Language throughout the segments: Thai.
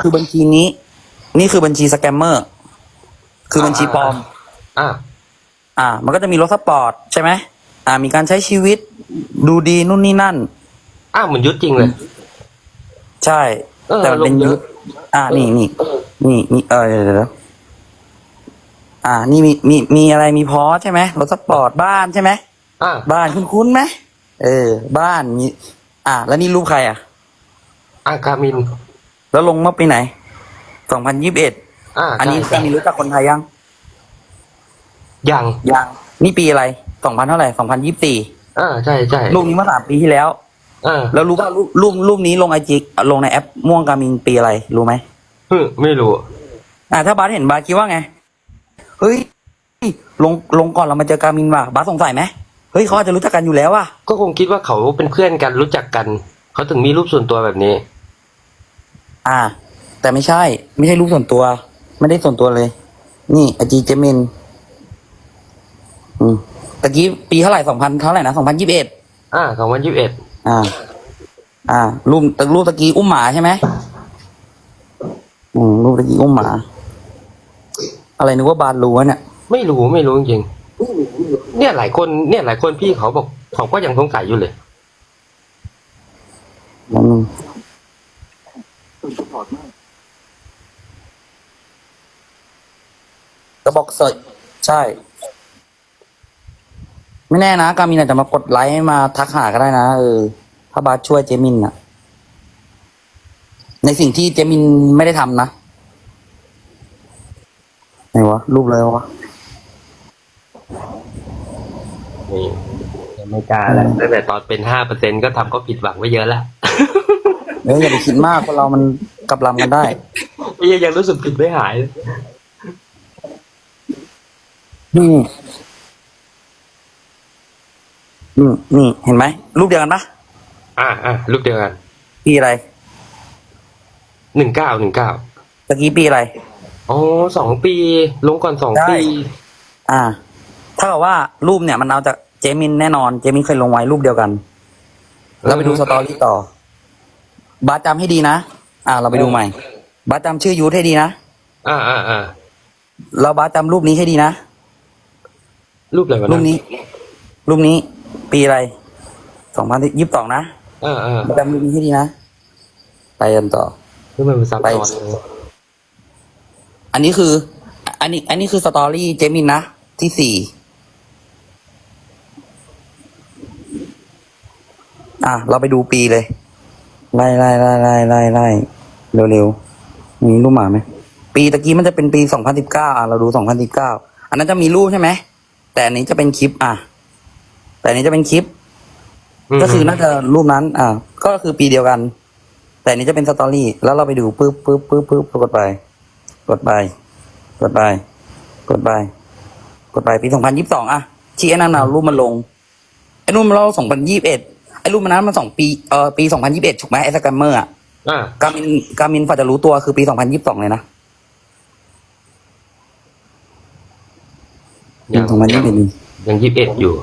คือบัญชีนี้ นี่คือบัญชีสแกมเมอร์ คือบัญชีปลอม อ่า อ่า มันก็จะมีรถสปอร์ตใช่ไหมอ่า มีการใช้ชีวิตดูดีนู่นนี่นั่น อ้าวเหมือนยุทธจริงเลย ใช่เออแต่มันเป็นลงเยยุอะคอ่า นี่นี่นี่นี่เออเดี๋ยวเดี๋ยวเดี๋ยวอ่า นี่มีมีมีอะไรมีพอใช่ไหมรถสปอร์ตบ้านใช่ไหมอ่าบ้านคุ้นๆไหมเออ บ้านมีอ่า แล้วนี่รูปใครอะ อ่าการมิน แล้วลงเมื่อปีไหนสองพันยี่สิบเอ็ดอ่าอันนี้ใช่มีรู้จักคนไทยยัง ยังยังนี่ปีอะไรสองพันเท่าไหร่สองพันยี่สิบสี่อ่าใช่ใช่รูปนี้เมื่อสามปีที่แล้วอ่าแล้วรู้ป่ะรูปรูปรูปนี้ลงไอจีลงในแอปม่วงกามินปีอะไร รู้ไหมฮึไม่รู้ อ่าถ้าบาสเห็นบาสคิดว่าไง เฮ้ย ลงลงก่อนเรามาเจอกามินว่ะบาสสงสัยไหมเฮ้ยเขาอาจจะรู้จักกันอยู่แล้วว่ะก็คงคิดว่าเขาเป็นเพื่อนกันรู้จักกัน เขาถึงมีรูปส่วนตัวแบบนี้ อ่า แต่ไม่ใช่ ไม่ใช่รูปส่วนตัว ไม่ได้ส่วนตัวเลย นี่ไอจีเจมินอืมตะกี้ปีเท่าไหร่สองพันเท่าไหร่นะสองพันยี่สิบเอ็ดอ่าสองพันยี่สิบเอ็ดอ่า อ่า รูปรูปตะกี้อุ้มหมาใช่ไหมอืมรูปตะกี้อุ้มหมา อะไรนึกว่าบานรู้วะเนี่ย ไม่รู้ไม่รู้จริงๆเนี่ยหลายคนเนี่ยหลายคนพี่เขาบอกเขาก็ยังสงสัยอยู่เลย อืมก ระบอกสดใช่ ไม่แน่นะ กามินอาจจะมากดไลค์ให้มาทักหาก็ได้นะเออถ้าบาสช่วยเจมินนะในสิ่งที่เจมินไม่ได้ทำนะไหนวะ รูปเลยวะนี่ยังไม่กล้าแล้วตั้งแต่ตอนเป็นห้าเปอร์เซ็นก็ทำก็ผิดหวังไว้เยอะแล้วเอออย่าไปคิดมากคนเรามันกลับลำกันได้ ยังยังรู้สึกผิดไม่หายเลย นี่นี่นี่เห็นไหมรูปเดียวกันปะอ่าอ่ารูปเดียวกันปีอะไรหนึ่งเก้าหนึ่งเก้าตะกี้ปีอะไรอ๋อสองปี ลงก่อนสองได้ปี อ่าถ้ากับว่ารูปเนี่ย มันเอาจากเจมินแน่นอน เจมินเคยลงไว้รูปเดียวกัน เราไปดูสตอรี่ต่อ บาสจำให้ดีนะ อ่า เราไปดูใหม่ บาสจำชื่อยูทให้ดีนะ อ่าอ่าอ่าเราบาสจำรูปนี้ให้ดีนะ รูปอะไรวะรูปนี้ รูปนี้ ปีอะไรสองพันยี่สิบสองนะอ่าอ่าบาสจำรูปนี้ให้ดีนะ ไปกันต่อคือมันเป็นซับไปซ้อนเลยอันนี้คือ อันนี้ อันนี้คือสตอรี่เจมินนะ ที่สี่อะ เราไปดูปีเลย ไล่ไล่ไล่ไล่ไล่ไล่เร็วเร็วๆมีรูปหมาไหม ปีตะกี้มันจะเป็นปีสองพันสิบเก้าอะ เราดูสองพันสิบเก้าอันนั้นจะมีรูปใช่ไหม แต่อันนี้จะเป็นคลิป อะ แต่อันนี้จะเป็นคลิป มก็คือน่าจะรูปนั้น อ่าก็คือปีเดียวกัน แต่อันนี้จะเป็นสตอรี่ แล้วเราไปดูปึ๊บปึ๊บปึ๊บปึ๊บกดไป กดไป กดไป กดไป กดไปปีสองพันยี่สิบสองอะชี้ไอ้นั่นเอารูปมันลง ไอ้รูปมันเราสองพันยี่สิบเอ็ดไอ้รูปมันนั้นมันสองปี เอ่อ ปีสองพันยี่สิบเอ็ดถูกไหมไอ้สแกมเมอร์อะ อ่า กามินกามินฝ่าจะรู้ตัวคือปีสองพันยี่สิบสองเลยนะ ยังสองพันยี่สิบเอ็ดยังยี่สิบเอ็ดอยู่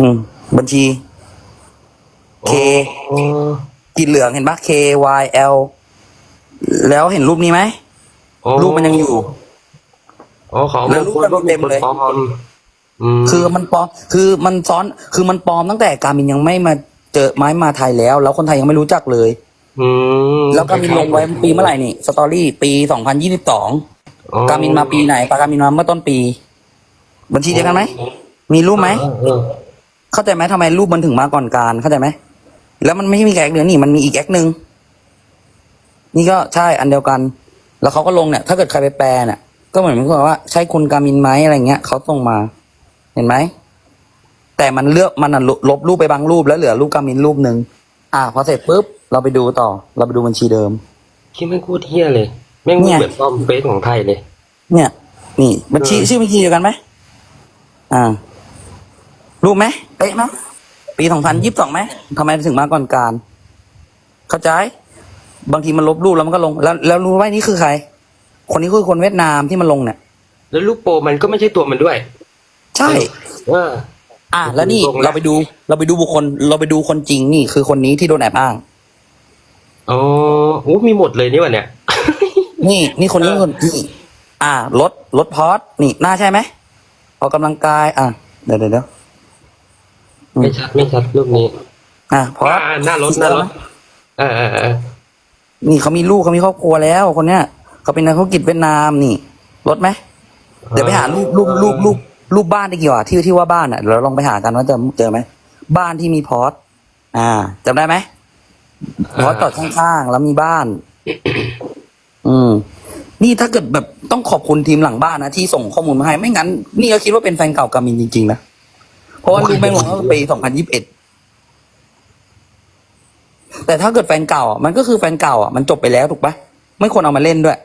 อืมบัญชี เคโอ้กีเหลืองเห็นปะ K Y L แล้วเห็นรูปนี้ไหมโอ้รูปมันยังอยู่อ๋อเขาแล้วรูปมันเต็มเลยปลอมอืมคือมันปลอมคือมันซ้อนคือมันปลอมตั้งแต่การมินยังไม่มาเจอไม้มาไทยแล้ว แล้วคนไทยยังไม่รู้จักเลยอืมแล้วการมินลงไว้ปีเมื่อไหร่นี่ สตอรี่ปีสองพันยี่สิบสองอ๋อการมินมาปีไหนปาการมินมาเมื่อต้นปี บัญชีเดียวกันไหมมีรูปไหมเออเออเข้าใจไหมทำไมรูปมันถึงมาก่อนการเข้าใจไหมแล้วมันไม่ใช่มีแค่แอคเดียวนี่มันมีอีกแอคหนึ่งนี่ก็ใช่อันเดียวกัน แล้วเขาก็ลงเนี่ยถ้าเกิดใครไปแปลเนี่ยก็เหมือนกับว่าใช่คุณการมินไหมอะไรเงี้ยเขาส่งมา เห็นไหมแต่มันเลือกมันอะลบลบรูปไปบางรูปแล้วเหลือรูปการมินรูปหนึ่งอ่าพอเสร็จปุ๊บเราไปดูต่อ เราไปดูบัญชีเดิมคิดไม่งโคตรเฮี้ยเลยแม่งเนี่ยเหมือนปลอมเฟซของไทยเลย เนี่ย นี่บัญชีเออชื่อบัญชีเดียวกันไหม อ่ารูปไหมเป๊ะไหมปีสองพันยี่สิบสองไหมทำไมถึงมาก่อนการ เข้าใจ บางทีมันลบรูปแล้วมันก็ลง แล้วแล้วรู้ไหมนี่คือใคร คนนี้คือคนเวียดนามที่มันลงเนี่ย แล้วรูปโปรมันก็ไม่ใช่ตัวมันด้วย ใช่เอออ่าแล้วนี่ลงแล้วเราไปดู เราไปดูบุคคล เราไปดูคนจริงนี่คือคนนี้ที่โดนแอบอ้างอ๋อโอ้มีหมดเลยนี่วะเนี่ย นี่ นี่คนนี้คนนี่อ่ารถรถพอสนี่หน้าใช่ไหม ออกกำลังกาย อะ เดี๋ยวเดี๋ยวเดี๋ยวไม่ชัดไม่ชัดรูปนี้อะพอสอ่าหน้ารถหน้ารถเออเออเออนี่เขามีลูกเขามีครอบครัวแล้วคนเนี้ยเขาเป็นนักธุรกิจเวียดนามนี่รถไหมเดี๋ยวไปหารูปรูปรูปรูปรูปบ้านได้กี่ว่าที่ที่ว่าบ้านอะเดี๋ยวเราลองไปหากันว่าจะเจอไหมบ้านที่มีพอสอ่าจำได้ไหมพอสจอดข้างๆแล้วมีบ้าน อืม นี่ถ้าเกิดแบบต้องขอบคุณทีมหลังบ้านนะที่ส่งข้อมูลมาให้ไม่งั้น นี่ก็คิดว่าเป็นแฟนเก่ากามินจริงๆนะเพราะว่ารูปแม่งลงตั้งแต่ปีสองพันยิบเอ็ดแต่ถ้าเกิดแฟนเก่าอะมันก็คือแฟนเก่าอะมันจบไปแล้วถูกปะไม่ควรเอามาเล่นด้วย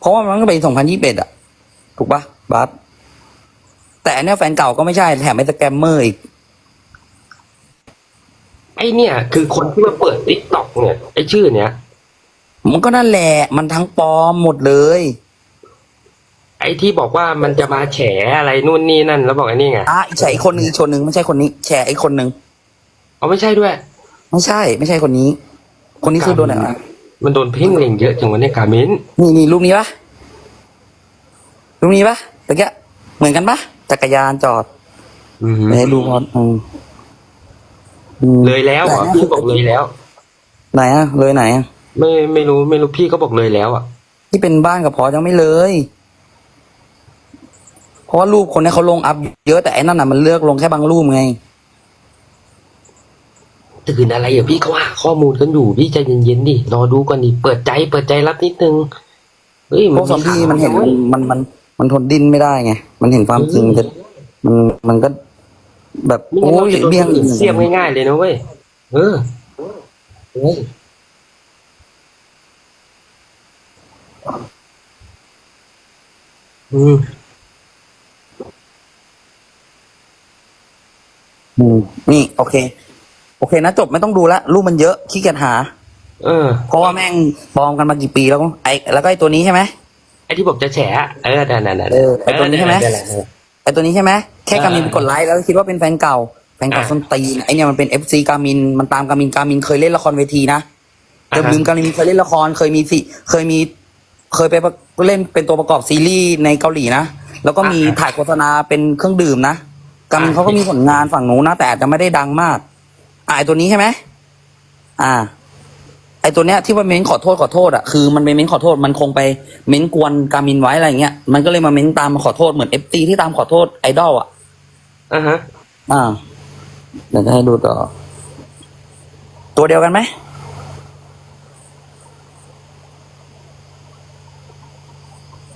เพราะว่ามันก็ปีสองพันยี่สิบเอ็ดอะ ถูกปะบัสแต่อันเนี้ยแฟนเก่าก็ไม่ใช่แถมเป็นสแกมเมอร์อีกไอเนี่ย คือคนที่มาเปิดติ๊กต็อกเนี่ยไอชื่อเนี้ย มันก็นั่นแหละ มันทั้งปลอมหมดเลย ไอที่บอกว่ามันจะมาแฉอะไรนู่นนี่นั่น แล้วบอกไอ้นี่ไงอะอีกแฉอีกคนนึงอีกคนนึงไม่ใช่คนนี้ แฉอีกคนนึงเอาไม่ใช่ด้วย ไม่ใช่ ไม่ใช่คนนี้ คนนี้คือโดนอะไรนะมันโดนเพ่งเล็งเยอะจังวะเนี่ยกามินนี่นี่รูปนี้ปะรูปนี้ปะตะเกียเหมือนกันปะจักรยานจอดอืมไม่ให้ดูพออืมอืมเลยแล้วเหรอพี่บอกเลยแล้ว ไหนอะเลยไหนอะ ไม่ไม่รู้ไม่รู้พี่ก็บอกเลยแล้วอะ ที่เป็นบ้านกับพอยังไม่เลย เพราะว่ารูปคนเนี้เขาลงอัพเยอะแต่ไอ้นั่นน่ะมันเลือกลงแค่บางรูปไง ตื่นอะไรอะพี่เขาหาข้อมูลกันอยู่พี่ใจเย็นๆดิรอดูก่อนดิเปิดใจเปิดใจรับนิดนึงเฮ้ยพวกซอมบี้มันเห็นข่าวมันมันมันทนดิ้นไม่ได้ไง มันเห็นความจริงมันจะมันมันก็ แบบไม่งั้นโอ้เรายจะโดนเบี้ยงคนอื่นเสียบง่ายๆเลยนะเว้ยเออเฮ้ย อืมอืมนี่ โอเค โอเคนะจบไม่ต้องดูละรูปมันเยอะขี้เกียจหา เออ เพราะว่าแม่งปลอมกันมากี่ปีแล้วก็ไอ้แล้วก็ไอ้ตัวนี้ใช่ไหมไอ้ที่บอกจะแฉอะเออนั่นนั่นนั่นเออไอ้ตัวนี้ใช่ไหมนั่นแหละนั่นแหละไอ้ตัวนี้ใช่ไหมแค่อ่ากามินไปกดไลค์แล้วคิดว่าเป็นแฟนเก่าแฟนเก่าอ่าส้นตีนไอเนี่ยมันเป็นเอฟซีกามินมันตามกามินกามินเคยเล่นละครเวทีนะอ่าเดิมฮะลืมกามินเคยเล่นละครเคยมีสิเคยมี เคยไปเล่นเป็นตัวประกอบซีรีส์ในเกาหลีนะ แล้วก็มีถ่ายโฆษณาเป็นเครื่องดื่มนะกามินเขาก็มีผลงานฝั่งนู้นนะ แต่อาจจะไม่ได้ดังมากอ่าไอตัวนี้ใช่ไหมอ่า ไอตัวเนี้ยที่ว่าเม้นขอโทษขอโทษอะคือมันไปเม้นขอโทษมันคงไปเม้นกวนกามินไว้อะไรอย่างเงี้ยมันก็เลยมาเม้นตามมาขอโทษเหมือนเอฟซีที่ตามขอโทษไอดอลอะ อ่าฮะ อ่าเดี๋ยวจะให้ดูต่อ ตัวเดียวกันไหม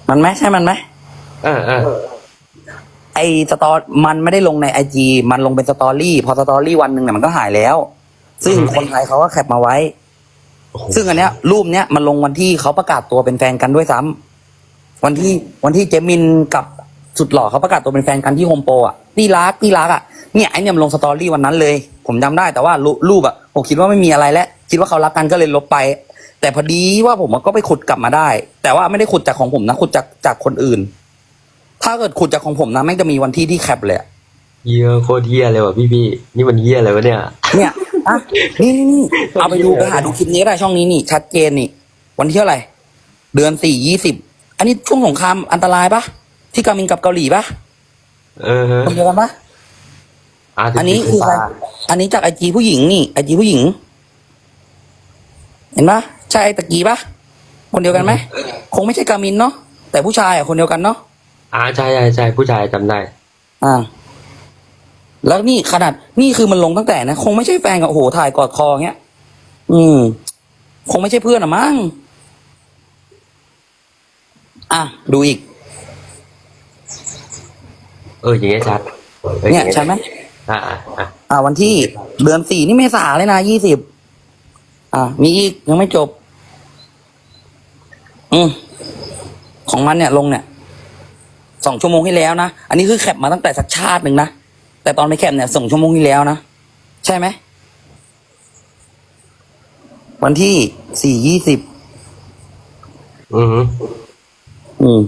มันไหมใช่มันไหมเออเออไอสตอมันไม่ได้ลงในไอจีมันลงเป็นสตอรี่ พอสตอรี่วันหนึ่งเนี่ยมันก็หายแล้ว ซึ่งคนไทยเขาก็แคปมาไว้โอ้โหซึ่งอันเนี้ย รูปเนี้ยมันลงวันที่เขาประกาศตัวเป็นแฟนกันด้วยซ้ำวันที่วันที่เจมินกับสุดหล่อเขาประกาศตัวเป็นแฟนกันที่โฮมโปรอะนี่รักนี่รักอะเนี่ยไอเนี่ยมันลงสตอรี่วันนั้นเลย ผมจำได้แต่ว่ารูรูปอะผมคิดว่าไม่มีอะไรแล้วคิดว่าเขารักกันก็เลยลบไป แต่พอดีว่าผมก็ไปขุดกลับมาได้ แต่ว่าไม่ได้ขุดจากของผมนะขุดจากจากคนอื่น ถ้าเกิดขุดจากของผมนะแม่งจะมีวันที่ที่แคปเลยอะเยี่ยโคตรเยี่ยเลยว่ะพี่พี่นี่มันเยี่ยอะไรวะเนี่ย เนี่ยอะนี่นี่นี่เอาไปดูไปหาดูคลิปนี้ก็ได้ช่องนี้นี่ ชัดเจนนี่ วันที่เท่าไหร่ เดือนสี่ยี่สิบอันนี้ช่วงสงครามอันตรายปะที่กามินกับเกาหลีปะเออฮะคนเดียวกันปะอ่าอันนี้คือใครอันนี้จากไอจีผู้หญิงนี่ไอจีผู้หญิง เห็นปะ ใช่ไอตะกี้ปะคนเดียวกันไหมคงไม่ใช่กามินเนาะแต่ผู้ชายอะคนเดียวกันเนาะอ่าใช่ใช่ใช่ผู้ชายจำได้ อ่า แล้วนี่ขนาดนี่คือมันลงตั้งแต่นะคงไม่ใช่แฟนกับโอ้โหถ่ายกอดคอเงี้ยอืม คงไม่ใช่เพื่อนอะมั้งอะดูอีก เอออย่างเงี้ยชัดออเนี่ยอางงี้ใช่ไหมอ่าอ่าอ่าอ่า วันที่เดือนสี่นี่เมษาเลยนะยี่สิบอ่ามีอีกยังไม่จบ อืมของมันเนี่ยลงเนี่ยสองชั่วโมงที่แล้วนะ อันนี้คือแคปมาตั้งแต่สักชาติหนึ่งนะ แต่ตอนไปแคปเนี่ยสองชั่วโมงที่แล้วนะ ใช่ไหม วันที่สี่ยี่สิบ อือฮึอืม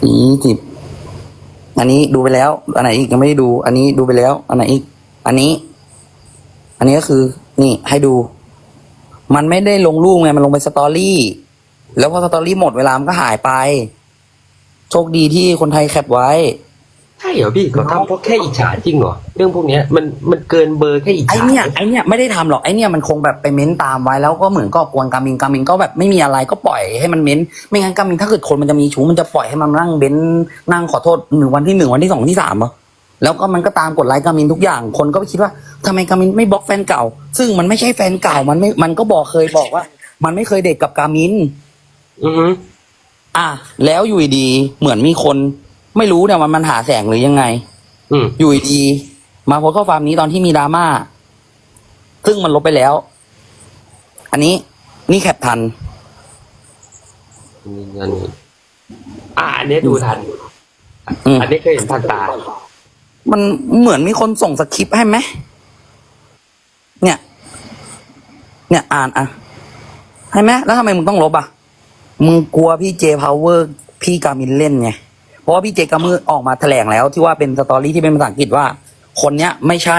สี่ยี่สิบ อันนี้ดูไปแล้ว อันไหนอีกยังไม่ได้ดู อันนี้ดูไปแล้ว อันไหนอีก อันนี้ อันนี้ก็คือ นี่ให้ดู มันไม่ได้ลงรูปไง มันลงเป็นสตอรี่ แล้วพอสตอรี่หมดเวลามันก็หายไป โชคดีที่คนไทยแคปไว้ ใช่เหรอพี่เขาทำเพราะแค่อิจฉาจริงเหรอเรื่องพวกเนี้ยมันมันเกินเบอร์แค่อิจไอฉาเนี่ยไอเนี่ยไม่ได้ทำหรอกไอเนี่ยมันคงแบบไปเม้นตามไว้แล้วก็เหมือนก็กวนกามินกามินก็แบบไม่มีอะไรก็ปล่อยให้มันเม้น ไม่งั้นกามินถ้าเกิดคนมันจะมีชู้มันจะปล่อยให้มันนั่งเบ้นนั่งขอโทษหนึ่งวันที่หนึ่งวันที่สองวันที่สามเหรอแล้วก็มันก็ตามกดไลค์กามินทุกอย่างคนก็ไปคิดว่าทำไมกามินไม่บล็อกแฟนเก่า ซึ่งมันไม่ใช่แฟนเก่ามันไม่มันก็บอกเคยบอกว่า มันไม่เคยเด็กกับกามิน อือฮึอะแล้วอยู่ดีๆเหมือนมีคนไม่รู้เนี่ยมันมันหาแสงหรือยังไง อืมอยู่ดีๆมาโพสต์ข้อความนี้ตอนที่มีดราม่า ซึ่งมันลบไปแล้ว อันนี้นี่แคปทัน มีเงินอ่าอันเนี้ยดูทัน อืม อันนี้เคยเห็นผ่านตา มันเหมือนมีคนส่งสคริปต์ให้ไหมเนี่ย เนี่ยอ่านอะให้ไหมแล้วทำไมมึงต้องลบอะ มึงกลัวพี่เจพาวเวอร์พี่กามินเล่นไงเพราะว่าพี่เจกามือออกมาแถลงแล้วที่ว่าเป็นสตอรี่ที่เป็นภาษาอังกฤษว่า คนเนี้ยไม่ใช่